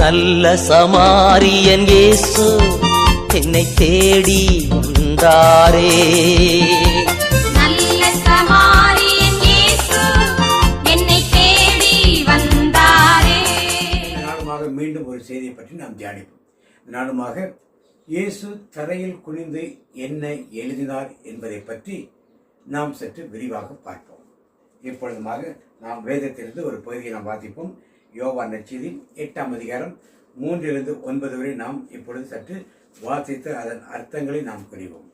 நல்ல சமாரியன் இயேசு என்னை தேடி வந்தாரே. நல்ல சமாரியன் இயேசு என்னை தேடி வந்தாரே. இந்த நாளுமாக மீண்டும் ஒரு செய்தியை பற்றி நாம் தியானிப்போம். நாளுமாக இயேசு தரையில் குனிந்து என்ன எழுதினார் என்பதை பற்றி நாம் சற்று விரிவாக பார்ப்போம். இப்பொழுதுமாக நாம் வேதத்திலிருந்து ஒரு பகுதியை நாம் வாசிப்போம். யோவான் நற்செய்தி எட்டாம் அதிகாரம் மூன்றிலிருந்து ஒன்பது வரை நாம் இப்பொழுது சற்று வாசித்து அதன் அர்த்தங்களை நாம் புரிவோம்.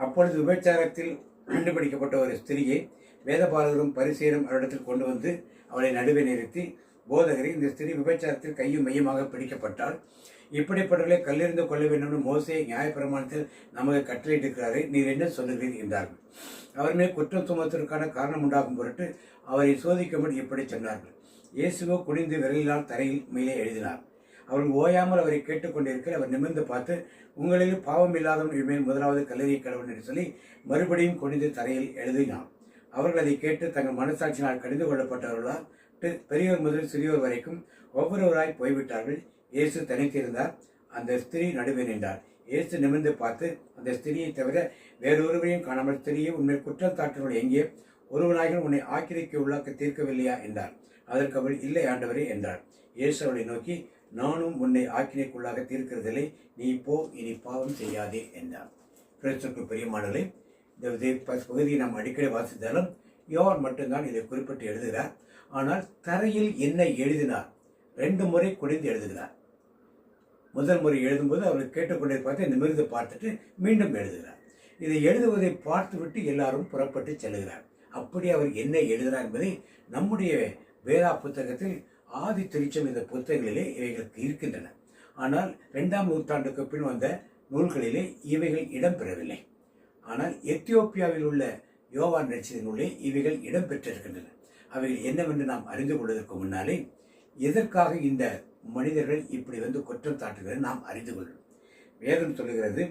அப்பொழுது விபச்சாரத்தில் கண்டுபிடிக்கப்பட்ட ஒரு ஸ்திரியை வேதபாரகரும் பரிசேரும் அவரிடத்தில் கொண்டு வந்து அவளை நடுவே நிறுத்தி போதகரை இந்த ஸ்திரீ விபச்சாரத்தில் கையும் மையமாக பிடிக்கப்பட்டால் இப்படிப்பட்டவர்களை கல்லெறிந்து கொள்ள வேண்டும் என்று மோசே நியாயப்பிரமாணத்தில் நமக்கு கட்டளையிட்டிருக்கிறாரே நீர் என்ன சொல்லுகிறீர்? என்றார்கள் அவர் மேல் குற்றம் சுமத்துவதற்கான காரணம் உண்டாகும் பொருட்டு அவரை சோதிக்கும்படி இப்படி சொன்னார்கள். இயேசுவோ குனிந்து விரலினால் தரையில் மேலே எழுதினார். அவர்கள் ஓயாமல் அவரை கேட்டுக்கொண்டிருக்க அவர் நிமிர்ந்து பார்த்து உங்களில் பாவம் இல்லாதவன் இனிமேல் முதலாவது கல்லறியை கடவுள் என்று சொல்லி மறுபடியும் குனிந்து தரையில் எழுதினார். அவர்கள் அதை கேட்டு தங்கள் மனசாட்சியினால் கடிந்து கொள்ளப்பட்டவர்களால் பெரியவர் முதல் சிறியோர் வரைக்கும் ஒவ்வொருவராய் போய்விட்டார்கள். இயேசு தனித்திருந்தார். அந்த ஸ்திரீ நடுவே நின்றார் இயேசு நிமிர்ந்து பார்த்து அந்த ஸ்திரியை தவிர வேறொருவரையும் காணாமல் ஸ்திரியை உண்மை குற்றம் எங்கே? ஒருவனாக உன்னை ஆக்கிரிக்க உள்ளாக்க தீர்க்கவில்லையா? என்றார். அதற்கு அவள் இல்லை ஆண்டவரே என்றார் இயேசு அவளை நோக்கி நானும் உன்னை ஆக்கினைக்குள்ளாக தீர்க்கிறதில்லை. நீ போ இனி பாவம் செய்யாதே என்றார் கிறிஸ்துக்கு பெரியமானலை இந்த பகுதியை நாம் அடிக்கடி வாசித்தாலும் யோவான் மட்டும்தான் இதை குறிப்பிட்டு எழுதுகிறார். ஆனால் தரையில் என்ன எழுதினார்? ரெண்டு முறை குடிந்து எழுதுகிறார். முதல் முறை எழுதும்போது அவர் கேட்டுக்கொண்டே பார்த்து நிமிர்ந்து பார்த்துட்டு மீண்டும் எழுதுகிறார். இதை எழுதுவதை பார்த்துவிட்டு எல்லாரும் புறப்பட்டு செல்கிறார். அப்படி அவர் என்ன எழுதுகிறார் என்பதை நம்முடைய வேதா புத்தகத்தில் ஆதி திருச்சம் இந்த புத்தகங்களிலே இவைகளுக்கு இருக்கின்றன. ஆனால் இரண்டாம் நூற்றாண்டுக்கு பின் வந்த நூல்களிலே இவைகள் இடம்பெறவில்லை. ஆனால் எத்தியோப்பியாவில் உள்ள யோவான் நட்சத்திர நூலே இவைகள் இடம்பெற்றிருக்கின்றன. அவைகள் என்னவென்று நாம் அறிந்து கொள்வதற்கு முன்னாலே எதற்காக இந்த மனிதர்கள் இப்படி வந்து குற்றம் சாட்டுகிறது நாம் அறிந்து கொள்ளும் வேதம் சொல்லுகிறது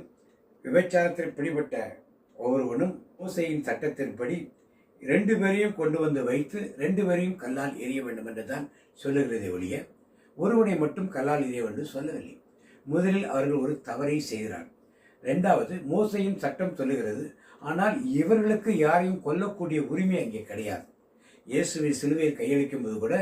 விபச்சாரத்தில் பிடிபட்ட ஒவ்வொருவனும் மோசையின் சட்டத்தின்படி ரெண்டு பேரையும் கொண்டு வந்து வைத்து ரெண்டு பேரையும் கல்லால் எரிய வேண்டும் என்று தான் சொல்லுகிறதே ஒழிய ஒருவனை மட்டும் கல்லால் எரிய வேண்டும் சொல்லவில்லை. முதலில் அவர்கள் ஒரு தவறை செய்கிறார். ரெண்டாவது மோசையும் சட்டம் சொல்லுகிறது ஆனால் இவர்களுக்கு யாரையும் கொல்லக்கூடிய உரிமை அங்கே கிடையாது. இயேசுவை சிலுவையில் கையளிக்கும் போது கூட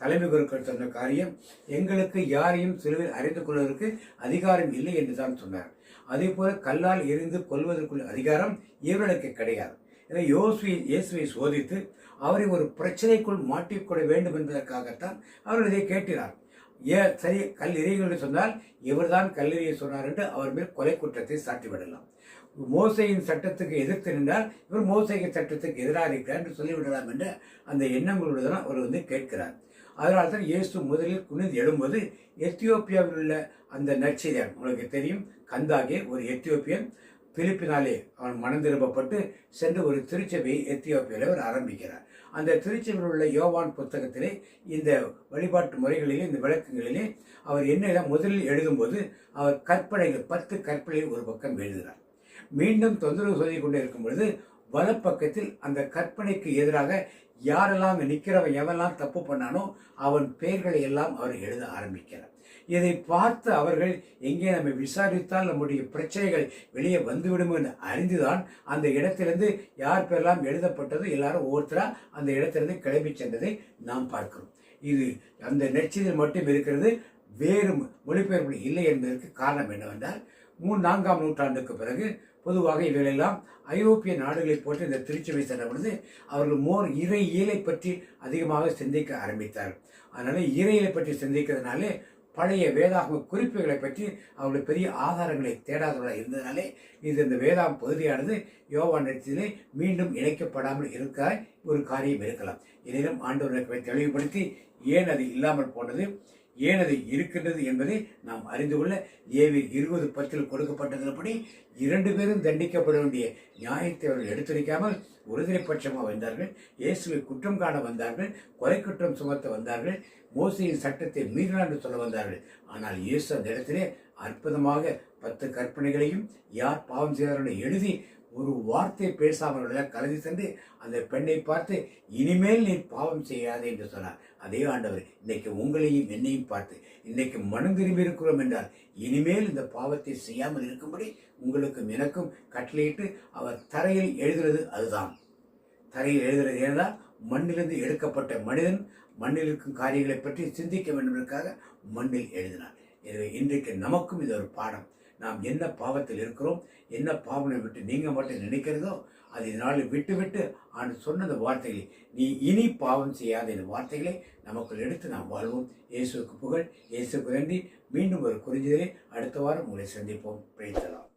தலைமை குருக்கள் சொன்ன காரியம் எங்களுக்கு யாரையும் சிலுவையில் அறிந்து கொள்வதற்கு அதிகாரம் இல்லை என்று தான் சொன்னார். அதே போல கல்லால் எரிந்து கொல்வதற்குள்ள அதிகாரம் இவர்களுக்கு கிடையாது. எனவே யோசுவை இயேசுவை சோதித்து அவரை ஒரு பிரச்சனைக்குள் மாட்டிக்கொள்ள வேண்டும் என்பதற்காகத்தான் அவர்கள் இதை கேட்கிறார் ஏ சரி கல் என்று சொன்னால் இவர்தான் கல்லெறியை சொன்னார் என்று அவர் மேல் கொலை குற்றத்தை சாட்டிவிடலாம். மோசையின் சட்டத்துக்கு எதிர்த்து நின்றால் இவர் மோசையின் சட்டத்துக்கு எதிராக இருக்கிறார் என்று சொல்லிவிடலாம் என்ற அந்த எண்ணங்களோடு தான் அவர் வந்து கேட்கிறார். அதனால தான் இயேசு முதலில் குனிந்து எழும்போது எத்தியோப்பியாவில் உள்ள அந்த நற்செய்தியார் உங்களுக்கு தெரியும் கந்தாகே ஒரு எத்தியோப்பியன் பிலிப்பினாலே அவன் மனம் திரும்பப்பட்டு சென்று ஒரு திருச்சபையை எத்தியோப்பியாவில் அவர் ஆரம்பிக்கிறார். அந்த திருச்சபையில் உள்ள யோவான் புத்தகத்திலே இந்த வழிபாட்டு முறைகளிலே இந்த விளக்கங்களிலே அவர் என்ன முதலில் எழுதும்போது அவர் கற்பனைகள் பத்து கற்பனைகள் ஒரு பக்கம் எழுதுகிறார். மீண்டும் தொந்தரவு சொல்லி கொண்டே இருக்கும் பொழுது வலப்பக்கத்தில் அந்த கற்பனைக்கு எதிராக யாரெல்லாம் நிற்கிறவன் எவெல்லாம் தப்பு பண்ணானோ அவன் பெயர்களை எல்லாம் அவர் எழுத ஆரம்பிக்கிறார். இதை பார்த்து அவர்கள் எங்கே நம்மை விசாரித்தால் நம்முடைய பிரச்சனைகள் வெளியே வந்துவிடும் என்று அறிந்துதான் அந்த இடத்திலிருந்து யார் பேரெல்லாம் எழுதப்பட்டதோ எல்லாரும் ஒவ்வொருத்தராக அந்த இடத்திலிருந்து கிளம்பி சென்றதை நாம் பார்க்கிறோம். இது அந்த நெற்றியில் மட்டும் இருக்கிறது வேறு மொழிபெயர்ப்பு இல்லை என்பதற்கு காரணம் என்னவென்றால் மூணு நான்காம் நூற்றாண்டுக்கு பிறகு பொதுவாக இவர்களெல்லாம் ஐரோப்பிய நாடுகளைப் போட்டு இந்த திருச்சபை சென்ற பொழுது அவர்கள் மோர் இறை இயலை பற்றி அதிகமாக சிந்திக்க ஆரம்பித்தார் அதனால் இறையிலை பற்றி சிந்திக்கிறதுனாலே பழைய வேதாகம குறிப்புகளை பற்றி அவர்கள் பெரிய ஆதாரங்களை தேடாதவர்களாக இருந்ததுனாலே இது இந்த வேதாம் பகுதியானது யோகா நடித்திலே மீண்டும் இணைக்கப்படாமல் இருக்க ஒரு காரியம் இருக்கலாம். எனினும் ஆண்டவரை தெளிவுபடுத்தி ஏன் அது இல்லாமல் போனது? ஏனது இருக்கின்றது என்பதை நாம் அறிந்து கொள்ள ஏவி இருபது பத்தில் கொடுக்கப்பட்டதன்படி இரண்டு பேரும் தண்டிக்கப்பட வேண்டிய நியாயத்தை அவர்கள் எடுத்துரைக்காமல் ஒருதலை பட்சமாக வந்தார்கள். இயேசுவை குற்றம் காண வந்தார்கள். கொலை குற்றம் சுமத்த வந்தார்கள். மோசையின் சட்டத்தை மீறினார் என்று சொல்ல வந்தார்கள். ஆனால் இயேசு அந்த இடத்திலே அற்புதமாக பத்து கற்பனைகளையும் யார் பாவம் செய்தார்கள் எழுதி ஒரு வார்த்தை பேசாமல் கலந்து சென்று அந்த பெண்ணை பார்த்து இனிமேல் நீ பாவம் செய்யாதே என்று சொன்னார். அதே ஆண்டவர் இன்னைக்கு உங்களையும் என்னையும் பார்த்து இன்னைக்கு மனம் திரும்பி இருக்கிறோம் என்றால் இனிமேல் இந்த பாவத்தை செய்யாமல் இருக்கும்படி உங்களுக்கும் எனக்கும் கட்டளையிட்டு அவர் தரையில் எழுதுறது அதுதான். தரையில் எழுதுறது ஏனென்றால் மண்ணிலிருந்து எடுக்கப்பட்ட மனிதன் மண்ணில் இருக்கும் காரியங்களை பற்றி சிந்திக்க வேண்டும் என்பதற்காக மண்ணில் எழுதினார். எனவே இன்றைக்கு நமக்கும் இது ஒரு பாடம். நாம் என்ன பாவத்தில் இருக்கிறோம் என்ன பாவனை விட்டு நீங்கள் மட்டும் நினைக்கிறதோ அது இதனால் விட்டு விட்டு ஆண்டு சொன்ன அந்த வார்த்தைகளை நீ இனி பாவம் செய்யாத இந்த வார்த்தைகளை நமக்குள் எடுத்து நாம் வாழ்வோம். இயேசுவுக்கு புகழ் இயேசுக்கு நன்றி. மீண்டும் ஒரு குறிஞ்சிதலை அடுத்த வாரம் உங்களை சந்திப்போம். பிழைத்தலாம்